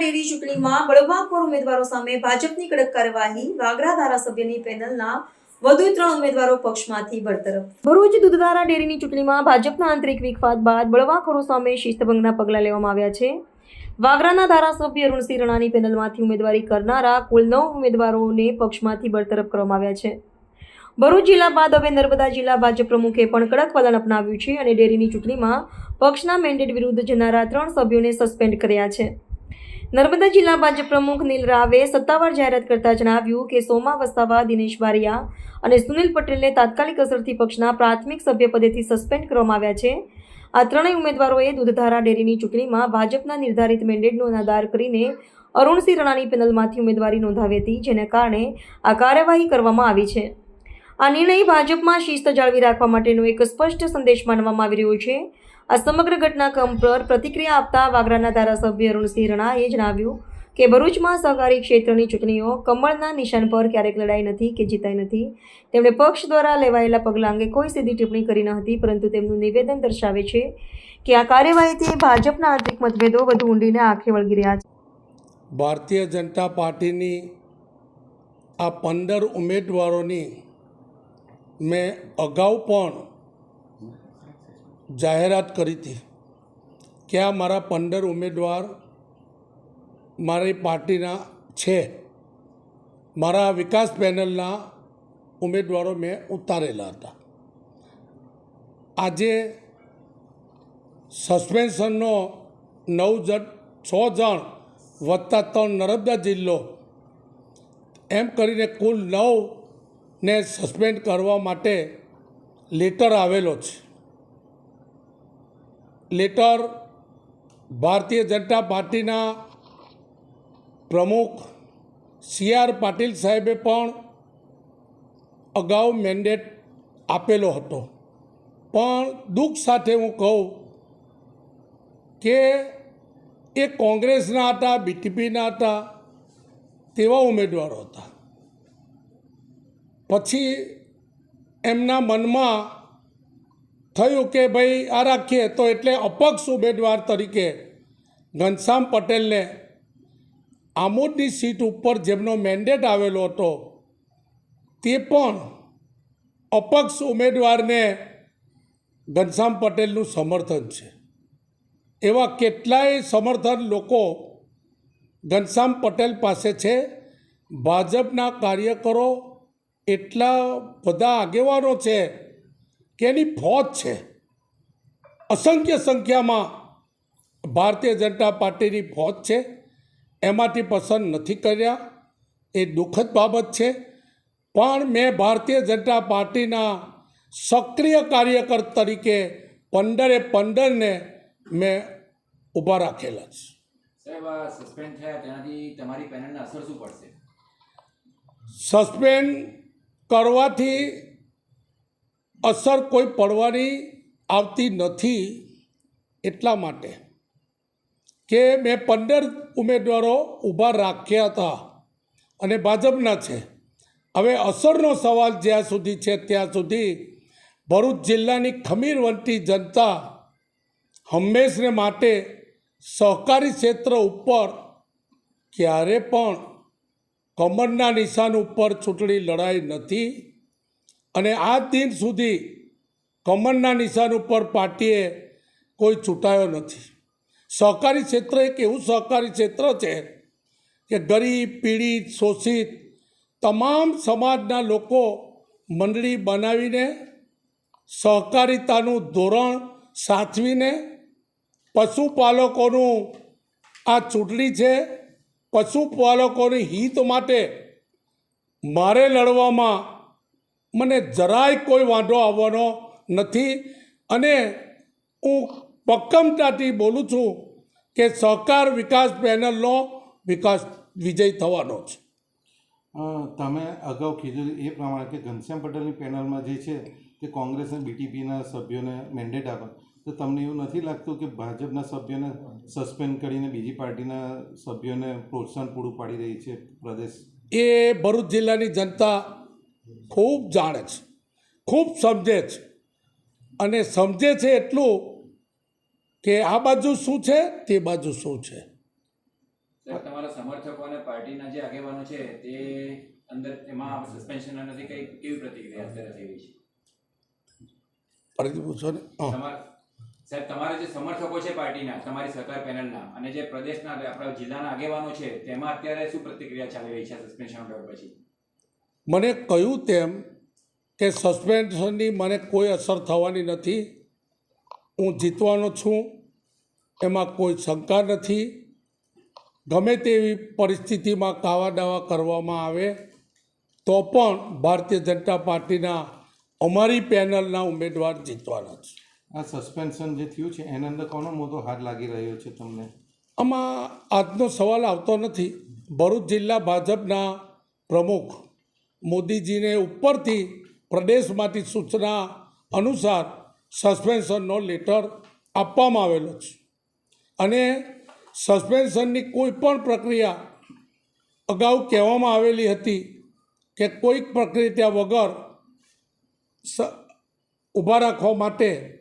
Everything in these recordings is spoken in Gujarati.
ડેરી ચૂંટણીમાં બળવાખોર ઉમેદવારો સામે ભાજપની કડક કાર્યવાહી. વાગરા ધારાસભ્યની પેનલના વધુ ત્રણ ઉમેદવારો પક્ષમાંથી બરતરફ. ભરૂચ દૂધધારા ડેરીની ચૂંટણીમાં ભાજપના આંતરિક વિખવાદ બાદ બળવાખોરો સામે શિસ્તભંગના પગલાં લેવામાં આવ્યા છે. વાગરાના ધારાસભ્ય અરુણસિંહ રણાની પેનલમાંથી ઉમેદવારી કરનારા કુલ નવ ઉમેદવારોને પક્ષમાંથી બરતરફ કરવામાં આવ્યા છે. ભરૂચ જિલ્લા બાદ હવે નર્મદા જિલ્લા ભાજપ પ્રમુખે પણ કડક વલણ અપનાવ્યું છે અને ડેરીની ચૂંટણીમાં પક્ષના મેન્ડેટ વિરુદ્ધ જનારા ત્રણ સભ્યોને સસ્પેન્ડ કર્યા છે. નર્મદા જિલ્લા ભાજપ પ્રમુખ નીલ રાવે સત્તાવાર જાહેરાત કરતા જણાવ્યું કે સોમા વસ્તાવા દિનેશ બારિયા અને સુનિલ પટેલને તાત્કાલિક અસરથી પક્ષના પ્રાથમિક સભ્યપદેથી સસ્પેન્ડ કરવામાં આવ્યા છે. આ ત્રણેય ઉમેદવારોએ દૂધધારા ડેરીની ચૂંટણીમાં ભાજપના નિર્ધારિત મેન્ડેટનો અનાદાર કરીને અરુણસિંહ રણાની પેનલમાંથી ઉમેદવારી નોંધાવી હતી, જેને કારણે આ કાર્યવાહી કરવામાં આવી છે. આ નિર્ણય ભાજપમાં શિસ્ત જાળવી રાખવા માટેનો એક સ્પષ્ટ સંદેશ માનવામાં આવી રહ્યો છે. આ સમગ્ર ઘટનાક્રમ પર પ્રતિક્રિયા આપતા વાગરાના ધારાસભ્ય અરુણસિંહ રણાએ જણાવ્યું કે ભરૂચમાં સહકારી ક્ષેત્રની ચૂંટણીઓ કમળના નિશાન પર ક્યારેક લડાઈ નથી કે જીતાઈ નથી. તેમણે પક્ષ દ્વારા લેવાયેલા પગલાં અંગે કોઈ સીધી ટિપ્પણી કરી ન હતી, પરંતુ તેમનું નિવેદન દર્શાવે છે કે આ કાર્યવાહીથી ભાજપના આંતરિક મતભેદો વધુ ઊંડીને આંખે વળગી રહ્યા છે. ભારતીય જનતા પાર્ટીની આ પંદર ઉમેદવારોની મેં અગાઉ પણ જાહેરાત કરી હતી કે આ મારા પંદર ઉમેદવાર મારી પાર્ટીના છે. મારા વિકાસ પેનલના ઉમેદવારો મેં ઉતારેલા હતા. આજે સસ્પેન્શનનો નવ જણ, છ જણ વત્તા ત્રણ નર્મદા જિલ્લો એમ કરીને કુલ નવને સસ્પેન્ડ કરવા માટે લેટર આવેલો છે. લેટર ભારતીય જનતા પાર્ટીના પ્રમુખ સી આર પાટીલ સાહેબે પણ અગાઉ મેન્ડેટ આપેલો હતો. પણ દુઃખ સાથે હું કહું કે એ કોંગ્રેસના હતા, બીટીપીના હતા, તેવા ઉમેદવારો હતા. પછી એમના મનમાં થયું કે ભાઈ આ રાખીએ તો એટલે અપક્ષ ઉમેદવાર તરીકે ઘનશ્યામ પટેલને આમોદની સીટ ઉપર જેમનો મેન્ડેટ આવેલો હતો, તે પણ અપક્ષ ઉમેદવારને ઘનશ્યામ પટેલનું સમર્થન છે. એવા કેટલાય સમર્થન લોકો ઘનશ્યામ પટેલ પાસે છે. ભાજપના કાર્યકરો એટલા બધા આગેવાનો છે એની ફોજ છે? અસંખ્ય સંખ્યામાં ભારતીય જનતા પાર્ટીની ફોજ છે. એમાંથી પસંદ નથી કર્યા. એ દુઃખદ બાબત છે. પણ મેં ભારતીય જનતા પાર્ટીના સક્રિય કાર્યકર તરીકે પંદરે પંદરને મેં ઊભા રાખેલા છે. સસ્પેન્ડ થયા તેનાથી તમારી પેનલને અસર શું પડશે સસ્પેન્ડ કરવાથી અસર કોઈ પડવાની આવતી નથી એટલા માટે કે મેં પંદર ઉમેદવારો ઊભા રાખ્યા હતા અને ભાજપના છે. હવે અસરનો સવાલ જ્યાં સુધી છે ત્યાં સુધી ભરૂચ જિલ્લાની ખમીરવંતી જનતા હંમેશને માટે સહકારી ક્ષેત્ર ઉપર ક્યારે પણ કમરના નિશાન ઉપર ચૂંટણી લડાઈ નથી. અને આ દિન સુધી કમરના નિશાન ઉપર પાર્ટીએ કોઈ ચૂંટાયો નથી. સહકારી ક્ષેત્ર એક એવું સહકારી ક્ષેત્ર છે કે ગરીબ, પીડિત, શોષિત તમામ સમાજના લોકો મંડળી બનાવીને, સહકારિતાનું ધોરણ સાચવીને, પશુપાલકોનું આ ચૂંટણી છે, પશુપાલકોની હિત માટે મારે લડવામાં મને જરાય કોઈ વાંધો આવવાનો નથી અને હું પક્કમતાથી બોલું છું કે સહકાર વિકાસ પેનલનો વિકાસ વિજય થવાનો છે. તમે અગાઉ કીધું એ પ્રમાણે કે ઘનશ્યામ પટેલની પેનલમાં જે છે તે કોંગ્રેસ અને બીટીપીના સભ્યોને મેન્ડેટ આપે. તો તમને એવું નથી લાગતું કે ભાજપના સભ્યોને સસ્પેન્ડ કરીને બીજી પાર્ટીના સભ્યોને પ્રોત્સાહન પૂરું પાડી રહી છે પ્રદેશ? એ ભરૂચ જિલ્લાની જનતા ખૂબ જાણે છે ખૂબ સમજે છે. અને સમજે છે એટલું કે આ બાજુ શું છે તે બાજુ શું છે. તમારા સમર્થકો અને પાર્ટીના જે આગેવાનો છે તે અંદર એમાં સસ્પેન્શન નથી કઈ કેવી પ્રતિક્રિયા અત્યારે થઈ રહી છે? ફરીથી પૂછો ને. સાહેબ તમારા જે સમર્થકો છે પાર્ટીના તમારી સરકાર પેનલના અને જે પ્રદેશના આપણા જિલ્લાના આગેવાનો છે તેમાં અત્યારે શું પ્રતિક્રિયા ચાલી રહી છે સસ્પેન્શન ઓર્ડર પછી? મને કહ્યું તેમ કે સસ્પેન્શનની મને કોઈ અસર થવાની નથી. હું જીતવાનો છું એમાં કોઈ શંકા નથી. ગમે તેવી પરિસ્થિતિમાં કાવા દાવા કરવામાં આવે તો પણ ભારતીય જનતા પાર્ટીના અમારી પેનલના ઉમેદવાર જીતવાના છે. આ સસ્પેન્શન જે થયું છે એના અંદર કોનો મોટો હાથ લાગી રહ્યો છે તમને? આમાં આજનો સવાલ આવતો નથી. ભરૂચ જિલ્લા ભાજપના પ્રમુખ મોદીજીને ઉપરથી પ્રદેશમાંથી સૂચના અનુસાર સસ્પેન્શનનો લેટર આપવામાં આવેલો છે. અને સસ્પેન્શનની કોઈ પણ પ્રક્રિયા અગાઉ કહેવામાં આવેલી હતી કે કોઈક પ્રક્રિયા વગર સ ઊભા રાખવા માટે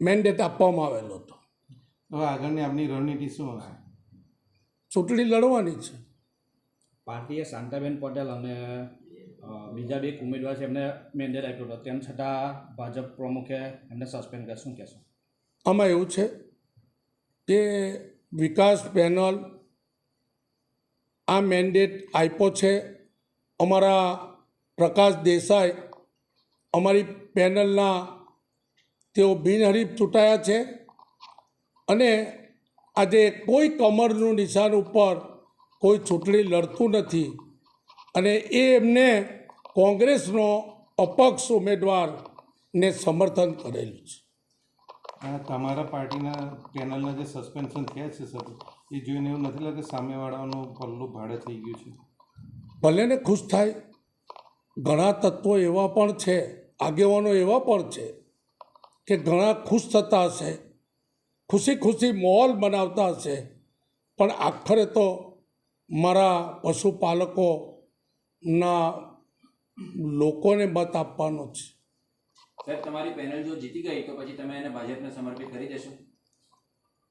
મેન્ડેટ આપવામાં આવેલો હતો. હવે આગળની આપની રણનીતિ શું હશે? ચૂંટણી લડવાની છે. પાર્ટીએ શાંતાબેન પટેલ અને બીજા બે ઉમેદવાર છે, એમને મેન્ડેટ આપ્યો હતો. તેમ છતાં ભાજપ પ્રમુખે એમને સસ્પેન્ડ કર્યા. કહેશો? આમાં એવું છે કે વિકાસ પેનલ આ મેન્ડેટ આપ્યો છે. અમારા પ્રકાશ દેસાઈ અમારી પેનલના તેઓ બિનહરીફ ચૂંટાયા છે અને આજે કોઈ કમરનું નિશાન ઉપર કોઈ ચૂંટણી લડતું નથી. અને એ એમને કોંગ્રેસનો અપક્ષ ઉમેદવારને સમર્થન કરેલું છે. તમારા પાર્ટીના પેનલના જે સસ્પેન્શન થયા છે સર એ જોઈને એવું નથી લાગે સામેવાળાનું પલ્લું ભાડે થઈ ગયું છે? ભલે ને ખુશ થાય. ઘણા તત્વો એવા પણ છે આગેવાનો એવા પણ છે કે ઘણા ખુશ થતા હશે ખુશી ખુશી માહોલ બનાવતા હશે. પણ આખરે તો મારા પશુપાલકોના લોકોને મત આપવાનો છે. સાહેબ તમારી પેનલ જો જીતી ગઈ તો પછી તમે એને ભાજપને સમર્પિત કરી દેશો.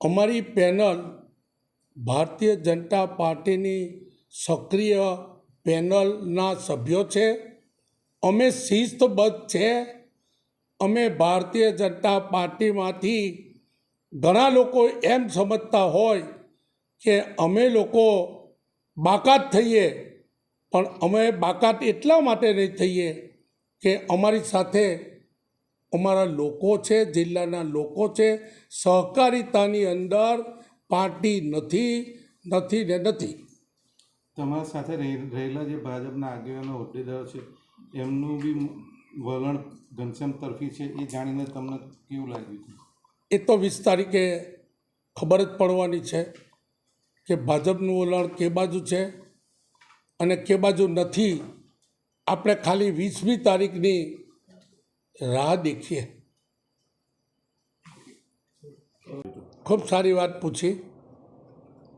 અમારી પેનલ ભારતીય જનતા પાર્ટીની સક્રિય પેનલના સભ્યો છે. અમે શિસ્તબદ્ધ છે. અમે ભારતીય જનતા પાર્ટીમાંથી ઘણા લોકો એમ સમજતા હોય કે અમે લોકો બાકાત થઈએ પણ અમે બાકાત એટલા માટે નહીં થઈએ કે અમારી સાથે અમારા લોકો છે જિલ્લાના લોકો છે સહકારિતાની અંદર પાર્ટી નથી નથી ને નથી. તમારા સાથે રહે- રહેલા જે ભાજપના આગેવાનો હોદ્દેદારો છે એમનું બી વલણ ઘનશ્યામ તરફી છે એ જાણીને તમને કેવું લાગ્યું? એ તો વીસ તારીખે ખબર જ પડવાની છે. કે ભાજપનું વલણ કે બાજુ છે અને કે બાજુ નથી, આપણે ખાલી વીસમી તારીખની રાહ દેખીએ. ખૂબ સારી વાત પૂછી.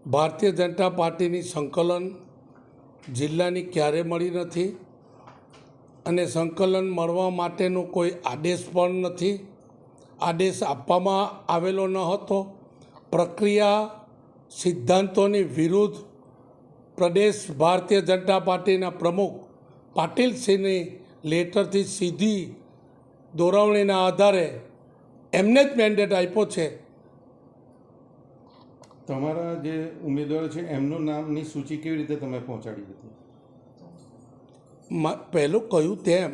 ભારતીય જનતા પાર્ટીની સંકલન જિલ્લાની ક્યારે મળી નથી અને સંકલન મળવા માટેનો કોઈ આદેશ પણ નથી. આદેશ આપવામાં આવેલો ન હતો. પ્રક્રિયા સિદ્ધાંતોની વિરુદ્ધ પ્રદેશ ભારતીય જનતા પાર્ટીના પ્રમુખ પાટીલસિંહની લેટરથી સીધી દોરવણીના આધારે એમને જ મેન્ડેટ આપ્યો છે. તમારા જે ઉમેદવારો છે એમનું નામની સૂચિ કેવી રીતે તમે પહોંચાડી હતી પહેલું કહ્યું તેમ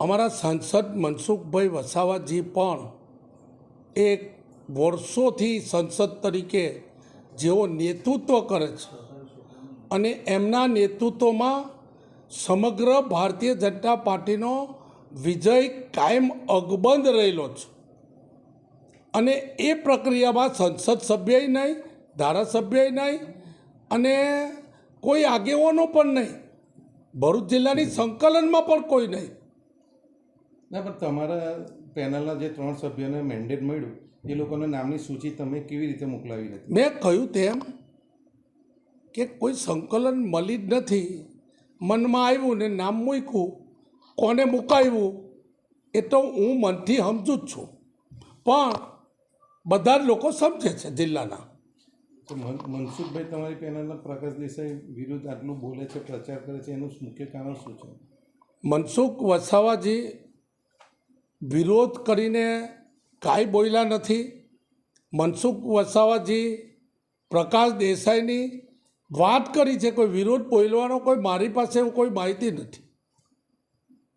અમારા સાંસદ મનસુખભાઈ વસાવાજી પણ એક વર્ષોથી સંસદ તરીકે જેઓ નેતૃત્વ કરે છે અને એમના નેતૃત્વમાં સમગ્ર ભારતીય જનતા પાર્ટીનો વિજય કાયમ અકબંધ રહેલો છે. અને એ પ્રક્રિયામાં સંસદ સભ્યય નહીં, ધારાસભ્યય નહીં અને કોઈ આગેવાનો પણ નહીં. ભરૂચ જિલ્લાની સંકલનમાં પણ કોઈ નહીં. ના, પણ તમારા પેનલના જે ત્રણ સભ્યોને મેન્ડેટ મળ્યું એ લોકોના નામની સૂચિ તમે કેવી રીતે મોકલાવી હતી? મેં કહ્યું તેમ કે કોઈ સંકલન મળી જ નથી. મનમાં આવ્યું ને નામ મૂક્યું. કોને મુકાવ્યું એ તો હું મનથી સમજું જ છું. પણ બધા જ લોકો સમજે છે જિલ્લાના. તો મન- મનસુખભાઈ તમારી પેનલના પ્રકાશ દેસાઈ વિરુદ્ધ આટલું બોલે છે પ્રચાર કરે છે એનું મુખ્ય કારણ શું છે? મનસુખ વસાવાજી વિરોધ કરીને કાંઈ બોલ્યા નથી. મનસુખ વસાવાજી, પ્રકાશ દેસાઈની વાત કરી છે, કોઈ વિરોધ બોલવાનો કોઈ મારી પાસે કોઈ માહિતી નથી.